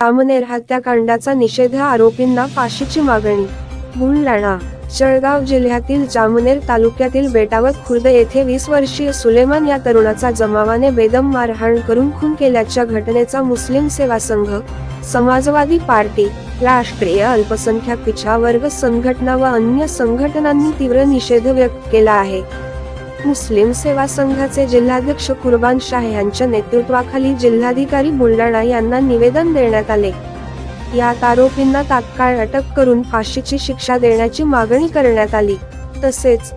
जामनेर हत्याकांडाचा निषेध आरोपींना फाशीची मागणी. बुलढाणा जळगाव जिल्ह्यातील जामनेर तालुक्यातील बेटावत खुर्द येथे वीस वर्षीय सुलेमान या तरुणाचा जमावाने बेदम मारहाण करून खून केल्याच्या घटनेचा मुस्लिम सेवा संघ समाजवादी पार्टी राष्ट्रीय अल्पसंख्याक पिछा वर्ग संघटना व अन्य संघटनांनी तीव्र निषेध व्यक्त केला आहे. मुस्लिम सेवा संघाचे जिल्हाध्यक्ष कुर्बान शाह यांच्या नेतृत्वाखाली जिल्हाधिकारी बुलढाणा यांना निवेदन देण्यात आले. यात आरोपींना तात्काळ अटक करून फाशीची शिक्षा देण्याची मागणी करण्यात आली. तसेच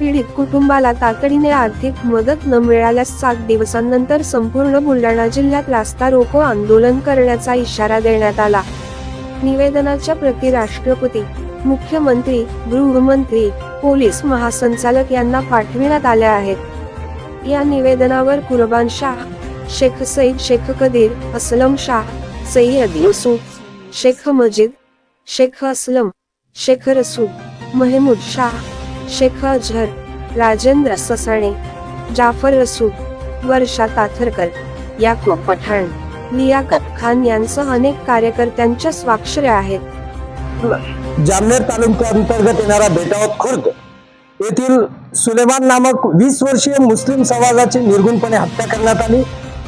पीडित कुटुंबाला तातडीने आर्थिक मदत न मिळाल्यास सात दिवसांनंतर संपूर्ण बुलढाणा जिल्ह्यात रास्ता रोको आंदोलन करण्याचा इशारा देण्यात आला. निवेदनाच्या प्रती राष्ट्रपती मुख्यमंत्री गृहमंत्री पोलीस महासंचालक यांना पाठविण्यात आल्या आहेत. या निवेदनावर कुर्बान शाह शेख सईद शेख कदीर असलम शाह सय्यद युसुफ शेख मजीद शेख असलम शेख रसूद महमूद शाह शेख अजहर राजेंद्र ससाणे जाफर रसूद वर्षा ताथरकर याकूब पठाण लियाकत खान यांसह अनेक कार्यकर्त्यांच्या स्वाक्षऱ्या आहेत. जामनेर तालुक्याअंतर्गत येणारा बेटावत खुर्द येथील सुलेमान नामक वीस वर्षीय मुस्लिम समाजाची निर्गुणपणे हत्या करण्यात आली.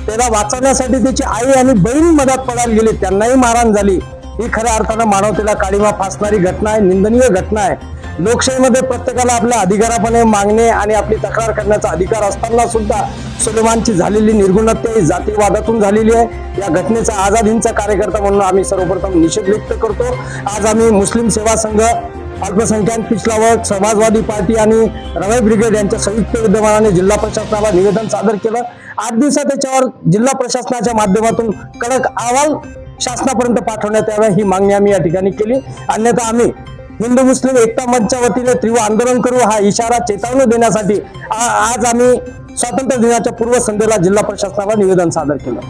त्याला वाचवण्यासाठी त्याची आई आणि बहीण मदत पडायला गेली. त्यांनाही मारहाण झाली. ही खऱ्या अर्थानं मानवतेला काळीमा फासणारी घटना आहे. निंदनीय घटना आहे. लोकशाहीमध्ये प्रत्येकाला आपल्या अधिकारापणे मागणे आणि आपली तक्रार करण्याचा अधिकार असताना सुद्धा सुलेमानची झालेली निर्गुणत्या ही जातीवादातून झालेली आहे. या घटनेचा आझाद हिंदचा कार्यकर्ता म्हणून आम्ही सर्वप्रथम निषेध व्यक्त करतो. आज आम्ही मुस्लिम सेवा संघ अल्पसंख्याक पिछला वर्ग समाजवादी पार्टी आणि रवाई ब्रिगेड यांच्या संयुक्त विद्यमानाने जिल्हा प्रशासनाला निवेदन सादर केलं. आठ दिवसात त्याच्यावर जिल्हा प्रशासनाच्या माध्यमातून कडक अहवाल शासनापर्यंत पाठवण्यात यावा ही मागणी आम्ही या ठिकाणी केली. अन्यथा आम्ही हिंदू मुस्लिम एकता मंचच्या वतीने तीव्र आंदोलन करू हा इशारा चेतावणी देण्यासाठी आज आम्ही स्वातंत्र्य दिनाच्या पूर्वसंध्येला जिल्हा प्रशासनाला निवेदन सादर केलं.